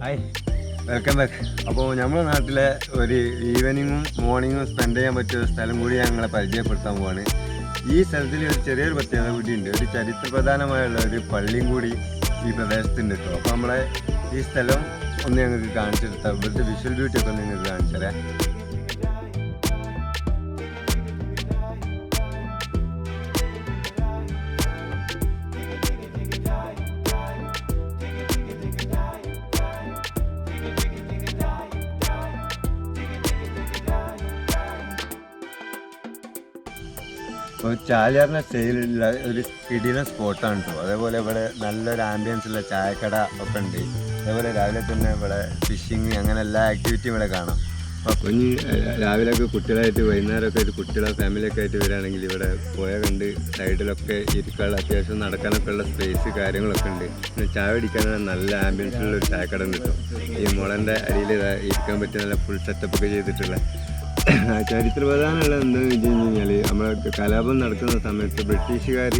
Hi welcome back അപ്പോൾ നമ്മുടെ നാട്ടിലെ ഒരു ഈവനിങ്ങും മോർണിംഗും സ്പെൻഡ് ചെയ്യാൻ പറ്റിയ ഒരു സ്ഥലം കൂടി ഞങ്ങളെ പരിചയപ്പെടുത്താൻ പോവാണ്. ഈ സ്ഥലത്തിൽ ഒരു ചെറിയൊരു പ്രത്യേകത കൂടിയുണ്ട്. ഒരു ചരിത്ര പ്രധാനമായുള്ള ഒരു പള്ളിയും കൂടി ഈ പ്രദേശത്തുണ്ട് കേട്ടോ അപ്പോൾ നമ്മളെ ഈ സ്ഥലം ഒന്ന് ഞങ്ങൾക്ക് കാണിച്ചെടുത്താൽ ഇവിടുത്തെ വിഷ്വൽ ബ്യൂട്ടി ഒക്കെ ഒന്ന് ഞങ്ങൾക്ക് കാണിച്ചു തരാം. ചാലിയാറിന്റെ സ്റ്റൈലുള്ള ഒരു കിടിലൻ സ്പോട്ടാണ് കേട്ടോ അതേപോലെ ഇവിടെ നല്ലൊരു ആംബിയൻസ് ഉള്ള ചായക്കട ഒക്കെ ഉണ്ട്. അതേപോലെ രാവിലെ തന്നെ ഇവിടെ ഫിഷിങ് അങ്ങനെ എല്ലാ ആക്ടിവിറ്റിയും ഇവിടെ കാണാം. അപ്പോൾ ഇനി രാവിലെയൊക്കെ കുട്ടികളായിട്ട് വൈകുന്നേരമൊക്കെ ആയിട്ട് കുട്ടികളെ ഫാമിലിയൊക്കെ ആയിട്ട് വരികയാണെങ്കിൽ ഇവിടെ പോയ കണ്ട് സൈഡിലൊക്കെ ഇരിക്കാനുള്ള അത്യാവശ്യം നടക്കാനൊക്കെ ഉള്ള സ്പേസ് കാര്യങ്ങളൊക്കെ ഉണ്ട്. പിന്നെ ചായ പിടിക്കാനുള്ള നല്ല ആംബിയൻസിലുള്ള ഒരു ചായക്കട കിട്ടും ഈ മുളന്റെ അടിയിൽ ഇരിക്കാൻ പറ്റിയ നല്ല ഫുൾ സെറ്റപ്പ് ഒക്കെ ചെയ്തിട്ടുള്ള ചരിത്രപ്രധാനമുള്ള എന്താണെന്ന് വെച്ച് കഴിഞ്ഞാൽ നമ്മളെ കലാപം നടക്കുന്ന സമയത്ത് ബ്രിട്ടീഷുകാർ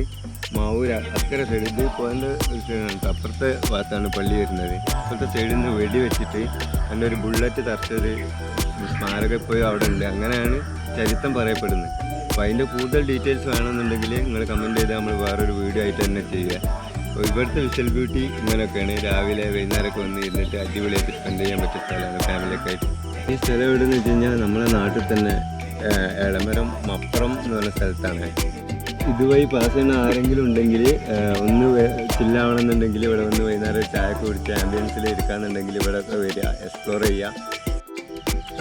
മാവൂര അക്കരെ സൈഡിൽ ഇത് പോയിന്റെ അപ്പുറത്തെ ഭാഗത്താണ് പള്ളി വരുന്നത്. അപ്പുറത്തെ സൈഡിൽ നിന്ന് വെടി വെച്ചിട്ട് അതിന്റെ ഒരു ബുള്ളറ്റ് തറച്ചത് സ്മാരകം ഇപ്പോഴും അവിടെ ഉണ്ട്. അങ്ങനെയാണ് ചരിത്രം പറയപ്പെടുന്നത്. അപ്പോൾ അതിന്റെ കൂടുതൽ ഡീറ്റെയിൽസ് വേണമെന്നുണ്ടെങ്കിൽ നിങ്ങൾ കമന്റ് ചെയ്താൽ നമ്മൾ വേറൊരു വീഡിയോ ആയിട്ട് തന്നെ ചെയ്യുക. ഇവിടുത്തെ വിഷൽ ബ്യൂട്ടി ഇങ്ങനെയൊക്കെയാണ് രാവിലെ വൈകുന്നേരമൊക്കെ വന്ന് ഇരുന്നിട്ട് അടിപൊളിയായിട്ട് സ്പെൻഡ് ചെയ്യാൻ പറ്റിയ സ്ഥലമാണ്. ഫാമിലിയൊക്കെ ആയിട്ട്. ഈ സ്ഥലം എവിടെയെന്ന് വെച്ച് കഴിഞ്ഞാൽ നമ്മുടെ നാട്ടിൽ തന്നെ എളമരം മപ്പുറം എന്ന് പറഞ്ഞ സ്ഥലത്താണ്. ഇതുവഴി പാസ് ചെയ്യുന്ന ആരെങ്കിലും ഉണ്ടെങ്കിൽ ഒന്ന് ചില്ലാവണമെന്നുണ്ടെങ്കിൽ ഇവിടെ വന്ന് വൈകുന്നേരം ചായ കുടിച്ച് ആംബിയൻസിൽ ഇരിക്കാന്നുണ്ടെങ്കിൽ ഇവിടെ ഒക്കെ വരിക എക്സ്പ്ലോർ ചെയ്യുക.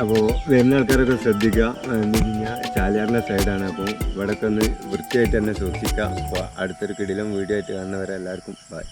അപ്പോൾ വരുന്ന ആൾക്കാരൊക്കെ ശ്രദ്ധിക്കുക. എന്ന് കഴിഞ്ഞാൽ ചാലിയാറിന്റെ സൈഡാണ് അപ്പോൾ ഇവിടെയൊക്കെ ഒന്ന് വൃത്തിയായിട്ട് തന്നെ സൂക്ഷിക്കുക. അപ്പോൾ അടുത്തൊരു കിടിലും വീഡിയോ ആയിട്ട് കാണുന്നവരെ എല്ലാവർക്കും ബൈ